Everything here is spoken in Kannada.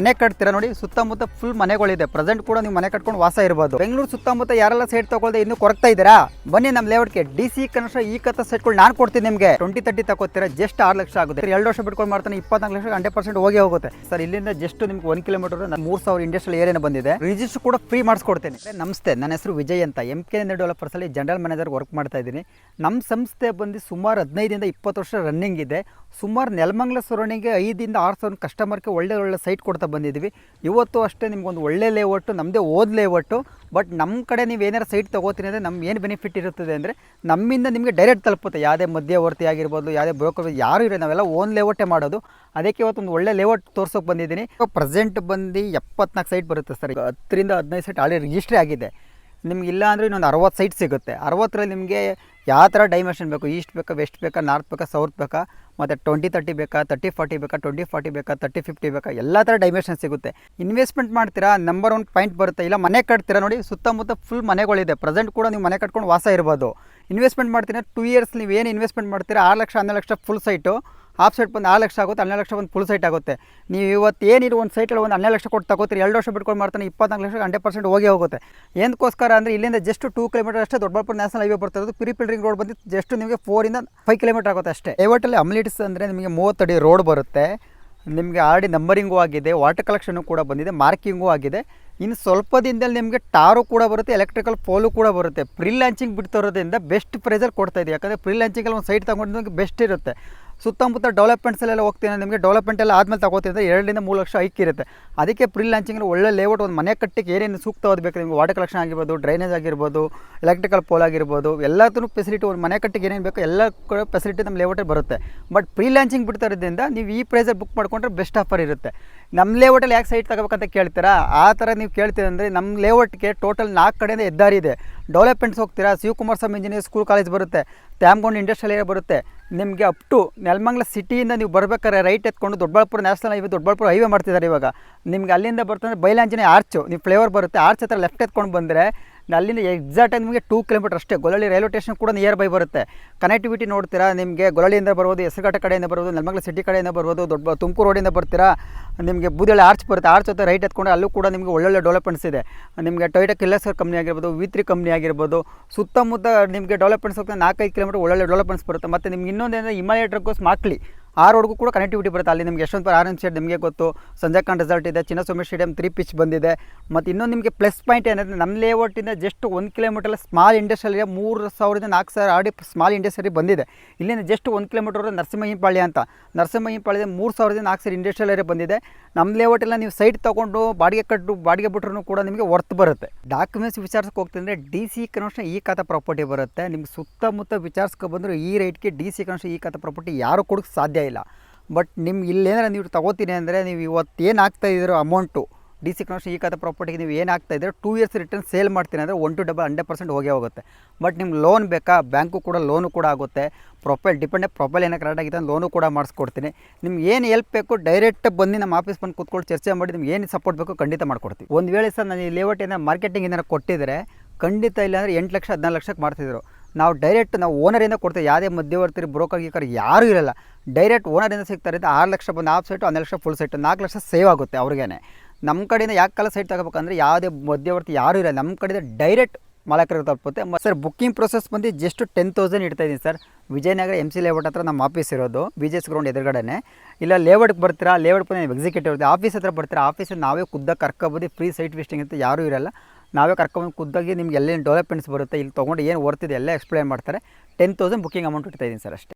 ಮನೆ ಕಟ್ತೀರಾ ನೋಡಿ, ಸುತ್ತಮುತ್ತ ಫುಲ್ ಮನೆಗಳಿದೆ. ಪ್ರೆಸೆಂಟ್ ಕೂಡ ನೀವು ಮನೆ ಕಟ್ಕೊಂಡು ವಾಸ ಇರ್ಬೋದು. ಬೆಂಗಳೂರು ಸುತ್ತಮುತ್ತ ಯಾರೆಲ್ಲ ಸೈಟ್ ತಗೊಳ್ದೆ ಇನ್ನು ಕೊರಗ್ತಾ ಇದ್ದೀರಾ? ಬನ್ನಿ ನಮ್ಮ ಲೇಔಟ್ಗೆ ಡಿ ಸಿ ಕನ್ನಡ ಈ ಕತ್ತ ಸೆಟ್ಗಳು ನಾನು ಕೊಡ್ತೀನಿ ನಿಮಗೆ. ಟ್ವೆಂಟಿ ತರ್ಟಿ ತಗೋತೀರಾ ಜಸ್ಟ್ ಆರು ಲಕ್ಷ ಆಗುತ್ತೆ. ಎರಡು ವರ್ಷ ಬಿಟ್ಕೊಂಡು ಮಾಡ್ತಾನೆ ಇಪ್ಪತ್ನಾಲ್ಕು ಲಕ್ಷ ಹಂಡ್ರೆಡ್ ಪರ್ಸೆಂಟ್ ಹೋಗಿ ಹೋಗುತ್ತೆ. ಸರ್ ಇಲ್ಲಿಂದ ಜಸ್ಟ್ ನಿಮ್ಗೆ ಒಂದು ಕಿಲೋಮೀಟರ್ ಮೂರು ಸಾವಿರ ಇಂಡಸ್ಟ್ರಿಯಲ್ ಏರಿಯಾ ಬಂದಿದೆ. ರಿಜಿಸ್ಟರ್ ಕೂಡ ಫ್ರೀ ಮಾಡಿಸ್ಕೊಡ್ತೇನೆ. ನಮಸ್ತೆ, ನನ್ನ ಹೆಸರು ವಿಜಯ್ ಅಂತ. ಎಂ ಕೆ ಡೆವಲಪರ್ಸ್ ಅಲ್ಲಿ ಜನರಲ್ ಮ್ಯಾನೇಜರ್ ವರ್ಕ್ ಮಾಡ್ತಾ ಇದ್ದೀನಿ. ನಮ್ಮ ಸಂಸ್ಥೆ ಬಂದು ಸುಮಾರು ಹದಿನೈದರಿಂದ ಇಪ್ಪತ್ತು ವರ್ಷ ರನ್ನಿಂಗ್ ಇದೆ. ಸುಮಾರು ನೆಲಮಂಗ್ಲ ಸರೌಂಡಿಂಗ್ಗೆ ಐದಿಂದ ಆರು ಸಾವಿರ ಕಸ್ಟಮರ್ಗೆ ಒಳ್ಳೆ ಒಳ್ಳೆ ಸೈಟ್ ಕೊಡ್ತಾ ಬಂದಿದ್ದೀವಿ ಇವತ್ತು ಅಷ್ಟೇ ನಿಮ್ಗೊಂದು ಒಳ್ಳೆ ಲೇಔಟು ನಮ್ಮದೇ ಓದ್ ಲೇಔಟು ಬಟ್ ನಮ್ಮ ಕಡೆ ನೀವು ಏನಾರು ಸೈಟ್ ತೊಗೋತೀನಿ ಅಂದರೆ ನಮ್ಗೆ ಏನು ಬೆನಿಫಿಟ್ ಇರುತ್ತದೆ ಅಂದರೆ ನಮ್ಮಿಂದ ನಿಮಗೆ ಡೈರೆಕ್ಟ್ ತಲುಪುತ್ತೆ. ಯಾವುದೇ ಮಧ್ಯವರ್ತಿ ಆಗಿರ್ಬೋದು, ಯಾವುದೇ ಬ್ರೋಕರ್ ಯಾರು ಇರೋ ನಾವೆಲ್ಲ ಓನ್ ಲೇಔಟೇ ಮಾಡೋದು. ಅದಕ್ಕೆ ಇವತ್ತು ಒಂದು ಒಳ್ಳೆ ಲೇಔಟ್ ತೋರ್ಸೋಕೆ ಬಂದಿದ್ದೀನಿ. ಪ್ರೆಸೆಂಟ್ ಬಂದು ಎಪ್ಪತ್ನಾಲ್ಕು ಸೈಟ್ ಬರುತ್ತೆ ಸರ್. ಹತ್ತರಿಂದ ಹದಿನೈದು ಸೈಟ್ ಆಲ್ರೆಡಿ ರಿಜಿಸ್ಟ್ರಿ ಆಗಿದೆ. ನಿಮ್ಗೆ ಇಲ್ಲ ಅಂದರೆ ಇನ್ನೊಂದು ಅರವತ್ತು ಸೈಟ್ ಸಿಗುತ್ತೆ. ಅರವತ್ತರಲ್ಲಿ ನಿಮಗೆ ಯಾವ ಥರ ಡೈಮೆನ್ಷನ್ ಬೇಕು? ಈಸ್ಟ್ ಬೇಕಾ ವೆಸ್ಟ್ ಬೇಕಾ ನಾರ್ತ್ ಬೇಕಾ ಸೌತ್ ಬೇಕಾ, ಮತ್ತು ಟ್ವೆಂಟಿ ತರ್ಟಿ ಬೇಕಾ ತರ್ಟಿ ಫಾರ್ಟಿ ಬೇಕಾ ಟ್ವೆಂಟಿ ಫಾರ್ಟಿ ಬೇಕಾ ತರ್ಟಿ ಫಿಫ್ಟಿ ಬೇಕಾ, ಎಲ್ಲ ಥರ ಡೈಮೆನ್ಷನ್ ಸಿಗುತ್ತೆ. ಇನ್ವೆಸ್ಟ್ಮೆಂಟ್ ಮಾಡ್ತೀರಾ? ನಂಬರ್ ಒನ್ ಪಾಯಿಂಟ್ ಬರುತ್ತೆ. ಇಲ್ಲ, ಮನೆ ಕಟ್ತೀರಾ ನೋಡಿ? ಸುತ್ತಮುತ್ತ ಫುಲ್ ಮನೆಗಳಿದೆ. ಪ್ರೆಸೆಂಟ್ ಕೂಡ ನೀವು ಮನೆ ಕಟ್ಕೊಂಡು ವಾಸ ಇರ್ಬೋದು. ಇನ್ವೆಸ್ಟ್ಮೆಂಟ್ ಮಾಡ್ತೀರಾ? ಟೂ ಇಯರ್ಸ್ ನೀವು ಏನು ಇನ್ವೆಸ್ಟ್ಮೆಂಟ್ ಮಾಡ್ತೀರಾ? ಆರು ಲಕ್ಷ, ಹನ್ನೆರಡು lakh full site half site ಬಂದು ಆರು ಲಕ್ಷ ಆಗುತ್ತೆ, ಹನ್ನೆರಡು ಲಕ್ಷ ಬಂದು ಫುಲ್ ಸೈಟ್ ಆಗುತ್ತೆ. ನೀವು ಇವತ್ತು ಏನಿರೋ ಒಂದು ಸೈಟಲ್ಲಿ ಒಂದು ಹನ್ನೆರಡು ಲಕ್ಷ ಕೊಟ್ಟು ತಗೋತೀರಿ, ಎರಡು ವರ್ಷ ಬಿಟ್ಕೊಂಡು ಮಾಡ್ತಾನೆ, ಇಪ್ಪತ್ನಾಲ್ಕು ಲಕ್ಷ ಹಂಡ್ರೆಡ್ ಪರ್ಸೆಂಟ್ ಹೋಗಿ ಹೋಗುತ್ತೆ. ಏನಕ್ಕೋಸ್ಕರ ಅಂದರೆ ಇಲ್ಲಿಂದ ಜಸ್ಟ್ ಟೂ ಕಿಲೋಮೀಟರ್ ಅಷ್ಟೇ ದೊಡ್ಡಬಳ್ಳಾಪುರ ನ್ಯಾಷನಲ್ ಹೈವೇ ಬರ್ತಿರೋದು ಪಿರಿಪಿಲ್ ರಿಂಗ್ ರೋಡ್ ಬಂದು ಜಸ್ಟ್ ನಿಮಗೆ ಫೋರಿಂದ ಫೈವ್ ಕಿಲೋಮೀಟರ್ ಆಗುತ್ತೆ ಅಷ್ಟೇ. ಏವಟಲ್ಲಿ ಅಮ್ಲಿಟ್ಸ್ ಅಂದರೆ ನಿಮಗೆ ಮೂವತ್ತಡಿ ರೋಡ್ ಬರುತ್ತೆ. ನಿಮಗೆ ಆಲ್ರೆಡಿ ನಂಬರಿಂಗು ಆಗಿದೆ ವಾಟರ್ ಕಲೆಕ್ಷನು ಕೂಡ ಬಂದಿದೆ ಮಾರ್ಕಿಂಗು ಆಗಿದೆ. ಇನ್ನು ಸ್ವಲ್ಪ ದಿನದಲ್ಲಿ ನಿಮಗೆ ಟಾರು ಕೂಡ ಬರುತ್ತೆ ಎಲೆಕ್ಟ್ರಿಕಲ್ ಪೋಲು ಕೂಡ ಬರುತ್ತೆ. ಪ್ರಿ ಲಾಂಚಿಂಗ್ ಬಿಡ್ತಿರೋದ್ರಿಂದ ಬೆಸ್ಟ್ ಪ್ರೈಸಲ್ಲಿ ಕೊಡ್ತಾ ಇದೆ. ಯಾಕಂದರೆ ಪ್ರೀ ಲಾಂಚಿಂಗಲ್ಲಿ ಒಂದು ಸೈಟ್ ತಗೊಂಡು ನಿಮಗೆ ಬೆಸ್ಟ್ ಇರುತ್ತೆ. ಸುತ್ತಮುತ್ತ ಡೆವಲಪ್ಮೆಂಟ್ಸಲ್ಲೆಲ್ಲ ಹೋಗ್ತೀನಿ ನಿಮಗೆ ಡೆವಲಪ್ಮೆಂಟ್ ಎಲ್ಲ ಆದಮೇಲೆ ಅಂದರೆ ಎರಡರಿಂದ ಮೂರು ಲಕ್ಷ ಐಕ್ಕಿರುತ್ತೆ ಅದಕ್ಕೆ ಪ್ರೀ ಲಾಂಚಿಂಗ್ ಒಳ್ಳೆ ಲೇಔಟ್ ಒಂದು ಮನೆ ಕಟ್ಟಿಗೆ ಏನೇನು ಸೂಕ್ತವಾದ ಬೇಕು? ನಿಮಗೆ ವಾಟರ್ ಕಲೆಕ್ಷನ್ ಆಗಿರ್ಬೋದು ಡ್ರೈನೇಜ್ ಆಗಿರ್ಬೋದು ಎಲೆಕ್ಟ್ರಿಕಲ್ ಪೋಲ್ ಆಗಿರ್ಬೋದು ಎಲ್ಲದೂ ಫೆಸಿಲಿಟಿ ಒಂದು ಮನೆ ಕಟ್ಟಿಗೆ ಏನೇನು ಬೇಕು ಎಲ್ಲ ಫೆಸಿಲಿಟಿ ನಮ್ಮ ಲೇಔಟಲ್ಲಿ ಬರುತ್ತೆ. ಬಟ್ ಪ್ರೀ ಲಾಂಚಿಂಗ್ ಬಿಡ್ತಾ ಇರೋದ್ರಿಂದ ನೀವು ಈ ಪ್ರೈಸಲ್ಲಿ ಬುಕ್ ಮಾಡ್ಕೊಂಡ್ರೆ ಬೆಸ್ಟ್ ಆಫರ್ ಇರುತ್ತೆ. ನಮ್ಮ ಲೇಔಟಲ್ಲಿ ಯಾಕೆ ಸೈಟ್ ತಗೋಬೇಕಂತ ಕೇಳ್ತೀರಾ? ಆ ಥರ ನೀವು ಕೇಳ್ತೀರಂದರೆ ನಮ್ಮ ಲೇಔಟ್ಗೆ ಟೋಟಲ್ ನಾಲ್ಕು ಕಡೆಯಿಂದ ಹೆದ್ದಾರಿ ಇದೆ. ಡೆವಲಪ್ಮೆಂಟ್ಸ್ ಹೋಗ್ತೀರಾ? Shivakumar Swami engineer school college ಬರುತ್ತೆ. ತ್ಯಾಮ್ಗೊಂಡು ಇಂಡಸ್ಟ್ರಿಯಲ್ ಏರಿಯಾ ಬರುತ್ತೆ. ನಿಮಗೆ ಅಪ್ ಟು ನೆಲಮಂಗ್ಲ ಸಿಟಿಯಿಂದ ನೀವು ಬರಬೇಕಾದ್ರೆ ರೈಟ್ ಎತ್ಕೊಂಡು Doddaballapura national highway Doddaballapura highway ಮಾಡ್ತಿದ್ದಾರೆ ಇವಾಗ. ನಿಮಗೆ ಅಲ್ಲಿಂದ ಬರ್ತಂದ್ರೆ ಬೈಲಾಂಜನೇ ಆರ್ಚು ನೀವು ಫ್ಲೇವರ್ ಬರುತ್ತೆ. ಆರ್ಚ್ ಹತ್ರ ಲೆಫ್ಟ್ ಎತ್ಕೊಂಡು ಬಂದರೆ ಅಲ್ಲಿಂದ ಎಕ್ಸಾಕ್ಟಾಗಿ ನಿಮಗೆ ಟೂ ಕಿಲೋಮೀಟರ್ ಅಷ್ಟೇ. ಗೊಲಳ್ಳಿ ರೈಲ್ವೆ ಸ್ಟೇಷನ್ ಕೂಡ ನಿಯರ್ ಬೈ ಬರುತ್ತೆ. ಕನೆಕ್ಟಿವಿಟಿ ನೋಡ್ತೀರಾ, ನಿಮಗೆ ಗೊಲ್ಲಳ್ಳಿಯಿಂದ ಬರ್ಬೋದು, ಹೆಸರುಘಟ್ಟ ಕಡೆಯಿಂದ ಬರ್ಬೋದು, ನೆಲಮಂಗಲ ಸಿಟಿ ಕಡೆಯಿಂದ ಬರ್ಬೋದು, ದೊಡ್ಡ ತುಮಕೂರು ರೋಡಿಂದ ಬರ್ತೀರಾ, ನಿಮಗೆ ಬೂದಿಹಳ್ಳಿ ಆರ್ಚ್ ಬರುತ್ತೆ. ಆರ್ಚ್ ಹತ್ತಿರ ರೈಟ್ ಎತ್ಕೊಂಡು ಅಲ್ಲೂ ಕೂಡ ನಿಮಗೆ ಒಳ್ಳೊಳ್ಳೆ ಡೆವಲಪ್ಮೆಂಟ್ಸ್ ಇದೆ. ನಿಮಗೆ ಟೊಯೋಟಾ ಕಿಲ್ಲರ್ಸರ್ ಕಂಪ್ನಿ ಆಗಿರ್ಬೋದು ವಿ ತ್ರೀ ಕಂಪ್ನಿ ಆಗಿರ್ಬೋದು, ಸುತ್ತಮುತ್ತ ನಿಮಗೆ ಡೆವಲಪ್ಮೆಂಟ್ಸ್ ಹೋಗ್ತಾ ನಾಲ್ಕೈದು ಕಿಲೋಮೀಟರ್ ಒಳ್ಳೊಳ್ಳೆ ಡೆವಲಪ್ಮೆಂಟ್ಸ್ ಬರುತ್ತೆ. ಮತ್ತು ನಿಮ್ಗೆ ಇನ್ನೊಂದೇನಂದರೆ ಹಿಮಾಲಯ ಡ್ರಗ್ಗೋಸ್ ಮಾಕ್ಲಿ ಆ ಕೂಡ ಕನೆಕ್ಟಿವಿಟಿ ಬರುತ್ತೆ. ಅಲ್ಲಿ ನಿಮಗೆ ಯಶವಂತಪುರ ಆರ್ ಎನ್ ಸೈಡ್ ನಿಮಗೆ ಗೊತ್ತು. ಸಂಜಯ್ ಖಾನ್ ರೆಸಾರ್ಟ್ ಇದೆ ಚಿನ್ನಸ್ವಾಮಿ ಸ್ಟೇಡಿಯಂ ತ್ರೀ ಪಿಚ್ ಬಂದಿದೆ. ಮತ್ತು ಇನ್ನೊಂದು ನಿಮಗೆ ಪ್ಲಸ್ ಪಾಯಿಂಟ್ ಏನಂದರೆ ನಮ್ಮ ಲೇಔಟಿಂದ ಜಸ್ಟ್ ಒಂದು ಕಿಲೋಮೀಟರ್ ಸ್ಮಾಲ್ ಇಂಡಸ್ಟ್ರಿಯಲ್ ಏರಿಯಾ ಮೂರು ಸಾವಿರದಿಂದ ನಾಲ್ಕು ಸಾವಿರ ಆಡಿ ಸ್ಮಾಲ್ ಇಂಡಸ್ಟ್ರಿ ಬಂದಿದೆ. ಇಲ್ಲಿಂದ ಜಸ್ಟ್ ಒಂದು ಕಿಲೋಮೀಟರ್ ನರಸಿಂಹಹಿಂಪಾಳ್ಯ ಅಂತ. ನರಸಿಂಹಹಿಂಪಾಳ್ಯದ ಮೂರು ಸಾವಿರದಿಂದ ನಾಲ್ಕು ಸಾವಿರ ಇಂಡಸ್ಟ್ರಿಯಲ್ ಏರಿಯಾ ಬಂದಿದೆ. ನಮ್ಮ ಲೇಔಟೆಲ್ಲ ನೀವು ಸೈಟ್ ತೊಗೊಂಡು ಬಾಡಿಗೆ ಕಟ್ಟು, ಬಾಡಿಗೆ ಬಿಟ್ರೂ ಕೂಡ ನಿಮಗೆ ವರ್ತ್ ಬರುತ್ತೆ. ಡಾಕ್ಯುಮೆಂಟ್ಸ್ ವಿಚಾರಿಸಕ್ಕೆ ಹೋಗ್ತಂದರೆ D C conversion e khata property ಬರುತ್ತೆ. ನಿಮ್ಗೆ ಸುತ್ತಮುತ್ತ ವಿಚಾರಿಸ್ಕೊ ಬಂದರೂ ಈ ರೇಟ್ಗೆ D C conversion e khata property ಯಾರು ಕೊಡೋಕ್ಕೆ ಸಾಧ್ಯ ಇಲ್ಲ. ಬಟ್ ನಿಮ್ಗೆ ಇಲ್ಲೇನಾರ ನೀವು ತಗೋತೀನಿ ಅಂದರೆ ನೀವು ಇವತ್ತು ಏನು ಆಗ್ತಾ ಇದ್ದೀರೋ ಅಮೌಂಟು ಡಿ ಸಿ ಕನ್ವರ್ಷನ್ ಈ ಕಥ ಪ್ರಾಪರ್ಟಿಗೆ ನೀವು ಏನು ಆಗ್ತಾ ಇದ್ದೀರೋ ಟೂ ಇಯರ್ಸ್ ರಿಟರ್ನ್ ಸೇಲ್ ಮಾಡ್ತೀನಿ ಅಂದರೆ one to double hundred percent ಹೋಗೇ ಹೋಗುತ್ತೆ. ಬಟ್ ನಿಮ್ಗೆ ಲೋನ್ ಬೇಕಾ? ಬ್ಯಾಂಕು ಕೂಡ ಲೋನು ಕೂಡ ಆಗುತ್ತೆ. ಪ್ರೊಫೈಲ್ ಡಿಪೆಂಡ್ ಪ್ರೊಫೈಲ್ ಏನೋ ಕರೆಕ್ಟ್ ಆಗಿದೆ ಲೋನು ಕೂಡ ಮಾಡಿಸ್ಕೊಡ್ತೀನಿ. ನಿಮ್ಗೆ ಏನು ಹೆಲ್ಪ್ ಬೇಕು ಡೈರೆಕ್ಟ್ ಬಂದು ನಮ್ಮ ಆಫೀಸ್ ಬಂದು ಕೂತ್ಕೊಂಡು ಚರ್ಚೆ ಮಾಡಿ ನಿಮ್ಗೆ ಏನು ಸಪೋರ್ಟ್ ಬೇಕು ಖಂಡಿತ ಮಾಡ್ಕೊಡ್ತೀವಿ. ಒಂದು ವೇಳೆ ಸರ್ ನಾನು ಈ ಲೇಔಟ್ ಏನಾರು ಮಾರ್ಕೆಟಿಂಗ್ ಏನಾರು ಕೊಟ್ಟಿದ್ರೆ ಖಂಡಿತ ಇಲ್ಲ ಅಂದರೆ ಎಂಟು ಲಕ್ಷ ಹದಿನಾಲ್ಕು ಲಕ್ಷಕ್ಕೆ ಮಾಡ್ತಿದ್ರು. ನಾವು ಡೈರೆಕ್ಟ್ ನಾವು ಓನರಿಂದ ಕೊಡ್ತೀವಿ. ಯಾವುದೇ ಮಧ್ಯವರ್ತಿ ಬ್ರೋಕರ್ ಗೀಕರ್ ಯಾರೂ ಇರಲ್ಲ. ಡೈರೆಕ್ಟ್ ಓನರಿಂದ ಸಿಗ್ತಾರೆ ಅಂತ ಆರು ಲಕ್ಷ ಬಂದು ಹಾಫ್ ಸೈಟು ಹನ್ನೆರಡು ಲಕ್ಷ ಫುಲ್ ಸೈಟು ನಾಲ್ಕು ಲಕ್ಷ ಸೇವ್ ಆಗುತ್ತೆ ಅವ್ರಿಗೇ ನಮ್ಮ ಕಡೆಯಿಂದ ಯಾಕೆ ಕಾಲ ಸೈಟ್ ತಗೋಬೇಕಂದ್ರೆ ಯಾವುದೇ ಮಧ್ಯವರ್ತಿ ಯಾರೂ ಇರಲ್ಲ. ನಮ್ಮ ಕಡೆಯಿಂದ ಡೈರೆಕ್ಟ್ ಮಾಲಕರಿಗೆ ತಲುಪುತ್ತೆ. ಮತ್ತು ಸರ್ ಬುಕ್ಕಿಂಗ್ ಪ್ರೊಸೆಸ್ ಬಂದು ಜಸ್ಟ್ ಟೆನ್ ತೌಸಂಡ್ ಇಡ್ತಾ ಇದ್ದೀನಿ sir Vijayanagar M C layout ಹತ್ರ ನಮ್ಮ ಆಫೀಸ್ ಇರೋದು ಬಿ ಜೆ ಎಸ್ ಗ್ರೌಂಡ್ ಎದುರುಗಡೆ ಇಲ್ಲ ಲೇಔಟ್ಗೆ ಬರ್ತೀರಾ? ಲೇಔಟ್ ಬಂದು ಎಕ್ಸಿಕ್ಯೂಟಿವ್ ಇರುತ್ತೆ ಆಫೀಸ್ ಹತ್ರ ಬರ್ತೀರಾ? ಆಫೀಸಲ್ಲಿ ನಾವೇ ಖುದ್ದ ಕರ್ಕೊಬೋದು ಫ್ರೀ ಸೈಟ್ ವಿಸ್ಟಿಂಗ್ ಅಂತ ಯಾರೂ ಇರಲ್ಲ. ನಾವೇ ಕರ್ಕೊಂಡು ಖುದ್ದಾಗಿ ನಿಮ್ಗೆ ಎಲ್ಲೇನು ಡೆವಲಪ್ಮೆಂಟ್ಸ್ ಬರುತ್ತೆ, ಇಲ್ಲಿ ತೊಗೊಂಡು ಏನು ವರ್ತಿದೆ ಎಲ್ಲ ಎಕ್ಸ್ಪ್ಲೇನ್ ಮಾಡ್ತಾರೆ. ಟೆನ್ ತೌಸಂಡ್ ಬುಕ್ಕಿಂಗ್ ಅಮೌಂಟ್ ಇಡ್ತಾ ಇದ್ದೀನಿ ಸರ್ ಅಷ್ಟೇ.